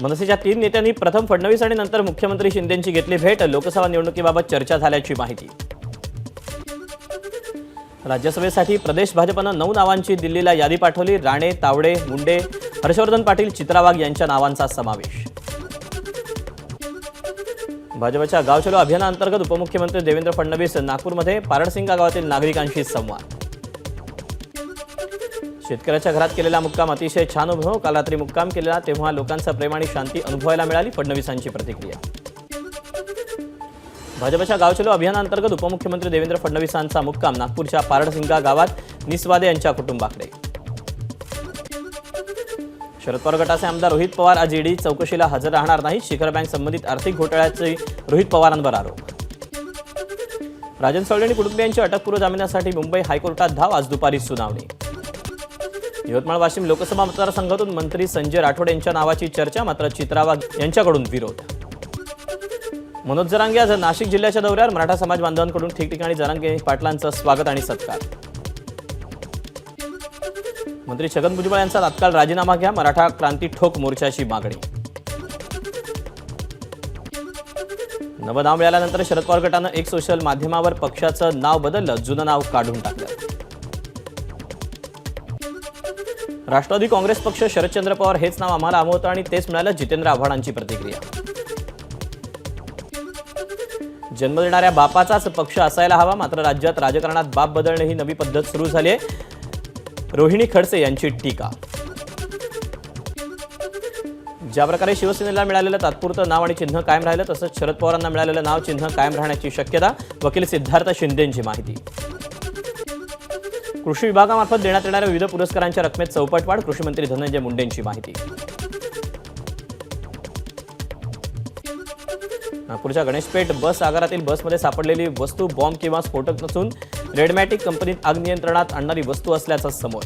मनसेच्या तीन नेत्यांनी प्रथम फडणवीस आणि नंतर मुख्यमंत्री शिंदेंची घेतली भेट. लोकसभा निवडणुकीबाबत चर्चा झाल्याची माहिती. राज्यसभेसाठी प्रदेश भाजपनं नऊ नावांची दिल्लीला यादी पाठवली. राणे तावडे मुंडे हर्षवर्धन पाटील चित्रावाघ यांच्या नावांचा समावेश. भाजपच्या गावचलो अभियानाअंतर्गत उपमुख्यमंत्री देवेंद्र फडणवीस नागपूरमध्ये पारडसिंगा गावातील नागरिकांशी संवाद. शेतकऱ्याच्या घरात केलेला मुक्काम अतिशय छान अनुभव काल रात्री मुक्काम केलेला तेव्हा लोकांचा प्रेम आणि शांती अनुभवायला मिळाली फडणवीसांची प्रतिक्रिया. भाजपच्या गावचलो अभियानांतर्गत उपमुख्यमंत्री देवेंद्र फडणवीसांचा मुक्काम नागपूरच्या पारडसिंगा गावात निस्वादे यांच्या कुटुंबाकडे. शरद पवार गटाचे आमदार रोहित पवार आज ईडी चौकशीला हजर राहणार नाही शिखर बँक संबंधित आर्थिक घोटाळ्याचे रोहित पवारांवर आरोप. राजन साळवे आणि कुटुंबियांची अटकपूर्व जामिनासाठी मुंबई हायकोर्टात धाव आज दुपारी सुनावणी. यवतमाळ वाशिम लोकसभा मतदारसंघातून मंत्री संजय राठोड यांच्या नावाची चर्चा मात्र चित्रावाग यांच्याकडून विरोध. मनोज जरांगे आज नाशिक जिल्ह्याच्या दौऱ्यावर मराठा समाज बांधवांकडून ठिकठिकाणी जरांगे पाटलांचं स्वागत आणि सत्कार. मंत्री छगन भुजबळ यांचा तात्काळ राजीनामा घ्या मराठा क्रांती ठोक मोर्चाची मागणी. नवं नाव मिळाल्यानंतर शरद पवार गटानं एक सोशल माध्यमावर पक्षाचं नाव बदललं जुनं नाव काढून टाकलं. राष्ट्रवादी काँग्रेस पक्ष शरदचंद्र पवार हेच नाव आम्हाला आमवतं आणि तेच मिळालं जितेंद्र आव्हाडांची प्रतिक्रिया. जन्म देणाऱ्या बापाचाच पक्ष असायला हवा मात्र राज्यात राजकारणात बाप बदलणे ही नवी पद्धत सुरू झाली आहे. रोहिणी खडसे यांची टीका. ज्या प्रकारे शिवसेनेला मिळालेलं तात्पुरतं नाव आणि चिन्ह कायम राहिलं तसंच शरद पवारांना मिळालेलं नाव चिन्ह कायम राहण्याची शक्यता. वकील सिद्धार्थ शिंदेंची माहिती. कृषी विभागामार्फत देण्यात येणाऱ्या विविध पुरस्कारांच्या रकमेत चौपटवाढ कृषीमंत्री धनंजय मुंडेंची माहिती. नागपूरच्या गणेशपेठ बस आगारातील बसमध्ये सापडलेली वस्तू बॉम्ब किंवा स्फोटक नसून रेडमॅटिक कंपनीत आग नियंत्रणात आणणारी वस्तू असल्याचं समोर.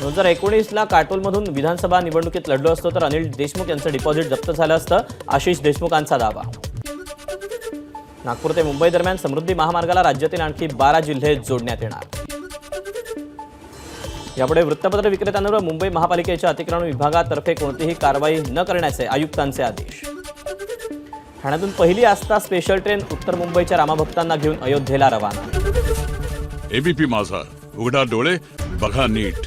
दोन हजार एकोणीसला काटोलमधून विधानसभा निवडणुकीत लढलो असतो तर अनिल देशमुख यांचं डिपॉझिट जप्त झालं असतं आशिष देशमुखांचा दावा. नागपूर ते मुंबई दरम्यान समृद्धी महामार्गाला राज्यातील आणखी बारा जिल्हे जोडण्यात येणार. यापुढे वृत्तपत्र विक्रेत्यांवर मुंबई महापालिकेच्या अतिक्रमण विभागातर्फे कोणतीही कारवाई न करण्याचे आयुक्तांचे आदेश. ठाण्यातून पहिली आस्था स्पेशल ट्रेन उत्तर मुंबईच्या रामाभक्तांना घेऊन अयोध्येला रवाना. एबीपी माझा उघडा डोळे बघा नीट.